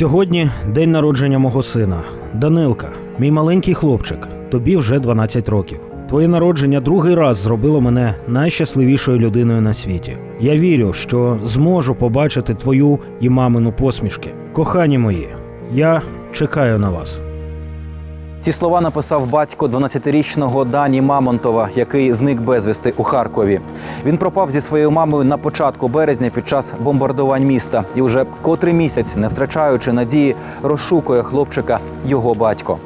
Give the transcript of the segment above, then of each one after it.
Сьогодні день народження мого сина Данилка, мій маленький хлопчик. Тобі вже 12 років. Твоє народження другий раз зробило мене найщасливішою людиною на світі. Я вірю, що зможу побачити твою і мамину посмішки. Кохані мої, я чекаю на вас. Ці слова написав батько 12-річного Дані Мамонтова, який зник безвісти у Харкові. Він пропав зі своєю мамою на початку березня під час бомбардувань міста і вже котрий місяць, не втрачаючи надії, розшукує хлопчика його батько.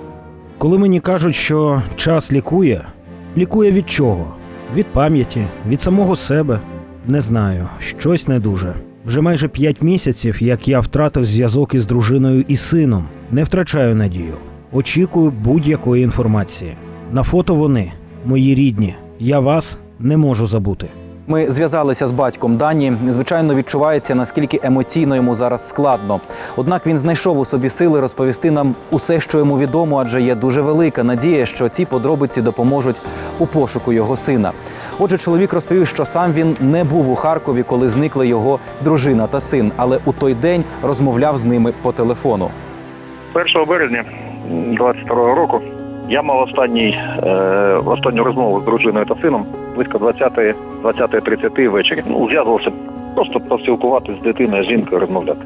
Коли мені кажуть, що час лікує, лікує від чого? Від пам'яті, від самого себе. Не знаю, щось не дуже. Вже майже п'ять місяців, як я втратив зв'язок із дружиною і сином. Не втрачаю надію. Очікую будь-якої інформації. На фото вони, мої рідні. Я вас не можу забути. Ми зв'язалися з батьком Дані. Звичайно, відчувається, наскільки емоційно йому зараз складно. Однак він знайшов у собі сили розповісти нам усе, що йому відомо, адже є дуже велика надія, що ці подробиці допоможуть у пошуку його сина. Отже, чоловік розповів, що сам він не був у Харкові, коли зникли його дружина та син, але у той день розмовляв з ними по телефону. 1 березня 22 року я мав останній, е, останню розмову з дружиною та сином близько 20 20.30 ввечері. Ну, зв'язувався просто поспілкуватися з дитиною, з жінкою, розмовляти.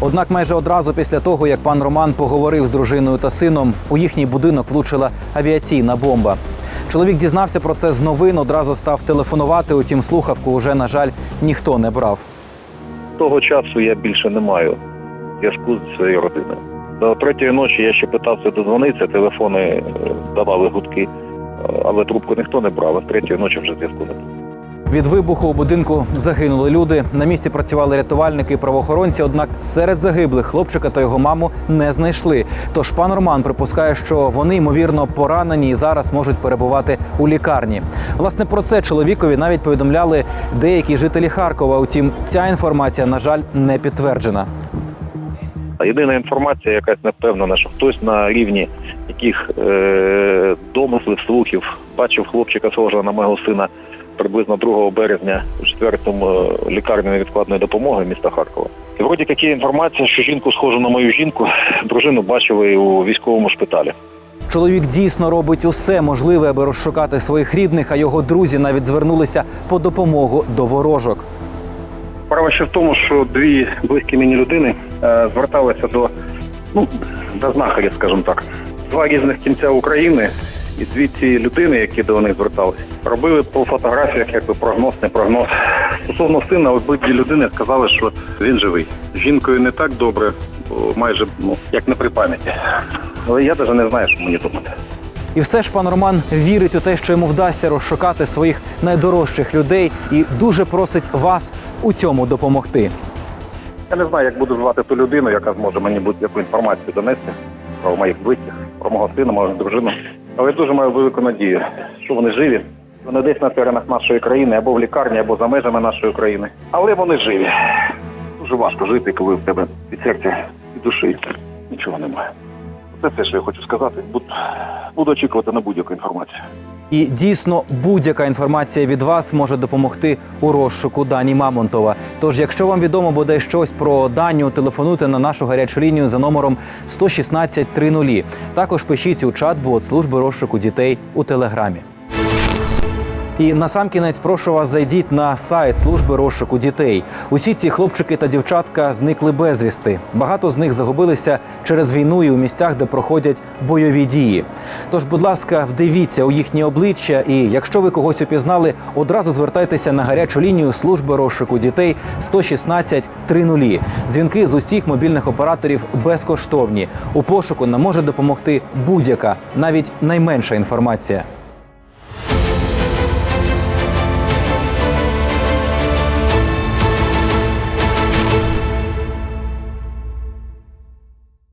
Однак майже одразу після того, як пан Роман поговорив з дружиною та сином, у їхній будинок влучила авіаційна бомба. Чоловік дізнався про це з новин, одразу став телефонувати, утім слухавку вже, на жаль, ніхто не брав. Того часу я більше не маю зв'язку зі своєю родиною. До третьої ночі я ще питався дозвонитися, телефони е, давали гудки, е, але трубку ніхто не брав, а з третьої ночі вже зв'язку не було. Від вибуху у будинку загинули люди. На місці працювали рятувальники і правоохоронці. Однак серед загиблих хлопчика та його маму не знайшли. Тож пан Роман припускає, що вони ймовірно поранені і зараз можуть перебувати у лікарні. Власне про це чоловікові навіть повідомляли деякі жителі Харкова. Утім, ця інформація, на жаль, не підтверджена. А Єдина інформація, якась невпевнена, що хтось на рівні яких е, домислів, слухів бачив хлопчика схожого на мого сина приблизно 2 березня у 4-му е, лікарні невідкладної допомоги міста Харкова. І вроді як є інформація, що жінку схожу на мою жінку, дружину бачили у військовому шпиталі. Чоловік дійсно робить усе можливе, аби розшукати своїх рідних, а його друзі навіть звернулися по допомогу до ворожок. Справа ще в тому, що дві близькі мені людини е, зверталися до, ну, до знахарів, скажімо так. Два різних кінця України і дві ці людини, які до них зверталися, робили по фотографіях якби прогноз, не прогноз. Стосовно сина, обидві людини сказали, що він живий. Жінкою не так добре, майже ну, як не при пам'яті. Але я навіть не знаю, що мені думати. І все ж пан Роман вірить у те, що йому вдасться розшукати своїх найдорожчих людей, і дуже просить вас у цьому допомогти. Я не знаю, як буду звати ту людину, яка зможе мені будь-яку інформацію донести про моїх близьких, про мого сина, мою дружину. Але я дуже маю велику надію, що вони живі. Вони десь на теренах нашої країни, або в лікарні, або за межами нашої країни. Але вони живі. Дуже важко жити, коли в тебе від серця і душі нічого немає. Це все, що я хочу сказати. Буду, буду очікувати на будь-яку інформацію. І дійсно будь-яка інформація від вас може допомогти у розшуку Дані Мамонтова. Тож, якщо вам відомо буде щось про Даню, телефонуйте на нашу гарячу лінію за номером 116 30. Також пишіть у чат-бот служби розшуку дітей у телеграмі. І насамкінець прошу вас зайдіть на сайт служби розшуку дітей. Усі ці хлопчики та дівчатка зникли безвісти. Багато з них загубилися через війну і у місцях, де проходять бойові дії. Тож, будь ласка, вдивіться у їхні обличчя, і якщо ви когось упізнали, одразу звертайтеся на гарячу лінію служби розшуку дітей 116 30. Дзвінки з усіх мобільних операторів безкоштовні. У пошуку нам може допомогти будь-яка, навіть найменша інформація.